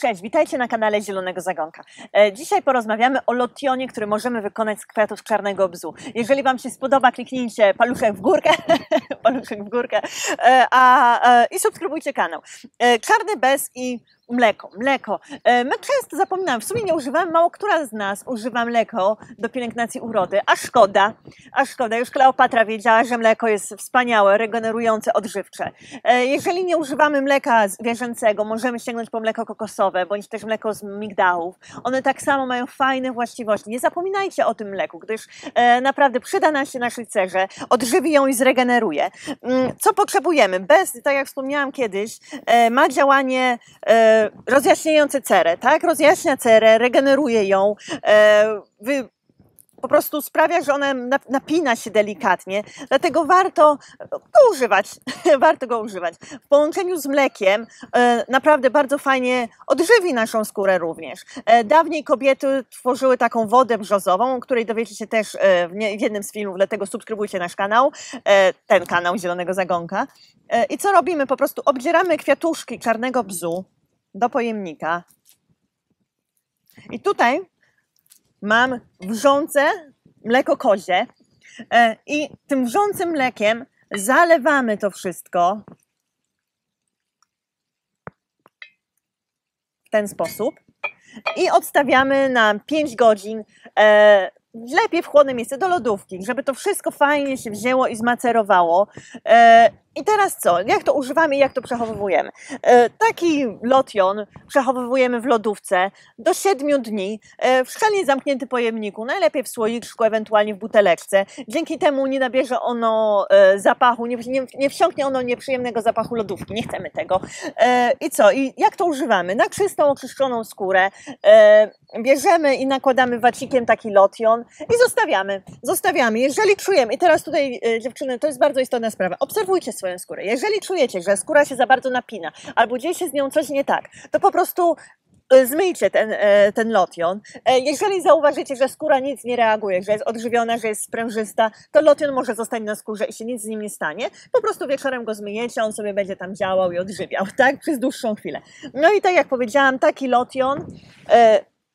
Cześć, witajcie na kanale Zielonego Zagonka. E, Dzisiaj porozmawiamy o lotionie, który możemy wykonać z kwiatów czarnego bzu. Jeżeli Wam się spodoba, kliknijcie paluszek w górkę, paluszek w górkę e, a, e, i subskrybujcie kanał. Czarny bez i mleko, mleko. E, My często zapominamy, w sumie nie używamy, mało która z nas używa mleko do pielęgnacji urody, a szkoda, a szkoda. Już Kleopatra wiedziała, że mleko jest wspaniałe, regenerujące, odżywcze. E, Jeżeli nie używamy mleka zwierzęcego, możemy sięgnąć po mleko kokosowe, bądź też mleko z migdałów. One tak samo mają fajne właściwości. Nie zapominajcie o tym mleku, gdyż e, naprawdę przyda nam się naszej cerze, odżywi ją i zregeneruje. Mm, Co potrzebujemy? Bez, tak jak wspomniałam kiedyś, ma działanie rozjaśniające cerę, tak? Rozjaśnia cerę, regeneruje ją, e, wy, po prostu sprawia, że ona nap- napina się delikatnie, dlatego warto go używać, warto go używać. W połączeniu z mlekiem e, naprawdę bardzo fajnie odżywi naszą skórę również. E, Dawniej kobiety tworzyły taką wodę brzozową, której dowiecie się też e, w, nie, w jednym z filmów, dlatego subskrybujcie nasz kanał, e, ten kanał Zielonego Zagonka. E, I co robimy? Po prostu obdzieramy kwiatuszki czarnego bzu do pojemnika. I tutaj mam wrzące mleko kozie e, i tym wrzącym mlekiem zalewamy to wszystko w ten sposób i odstawiamy na 5 godzin e, lepiej w chłodne miejsce do lodówki, żeby to wszystko fajnie się wzięło i zmacerowało. E, I teraz co? Jak to używamy i jak to przechowujemy? E, taki lotion przechowujemy w lodówce do 7 dni e, w szczelnie zamkniętym pojemniku, najlepiej w słoiczku, ewentualnie w buteleczce. Dzięki temu nie nabierze ono e, zapachu, nie, nie, nie wsiąknie ono nieprzyjemnego zapachu lodówki. Nie chcemy tego. I co? I jak to używamy? Na czystą, oczyszczoną skórę bierzemy i nakładamy wacikiem taki lotion i zostawiamy. Zostawiamy. Jeżeli czujemy, i teraz tutaj dziewczyny, to jest bardzo istotna sprawa, obserwujcie swoją skórę. Jeżeli czujecie, że skóra się za bardzo napina, albo dzieje się z nią coś nie tak, to po prostu e, zmyjcie ten, e, ten lotion. E, Jeżeli zauważycie, że skóra nic nie reaguje, że jest odżywiona, że jest sprężysta, to lotion może zostać na skórze i się nic z nim nie stanie. Po prostu wieczorem go zmyjecie, on sobie będzie tam działał i odżywiał, tak? Przez dłuższą chwilę. No i tak jak powiedziałam, taki lotion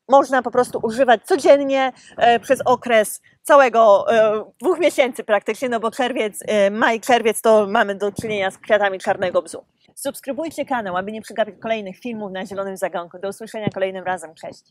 można po prostu używać codziennie e, przez okres całego e, dwóch miesięcy praktycznie, no bo czerwiec, e, maj, czerwiec to mamy do czynienia z kwiatami czarnego bzu. Subskrybujcie kanał, aby nie przegapić kolejnych filmów na Zielonym Zagonku. Do usłyszenia kolejnym razem. Cześć!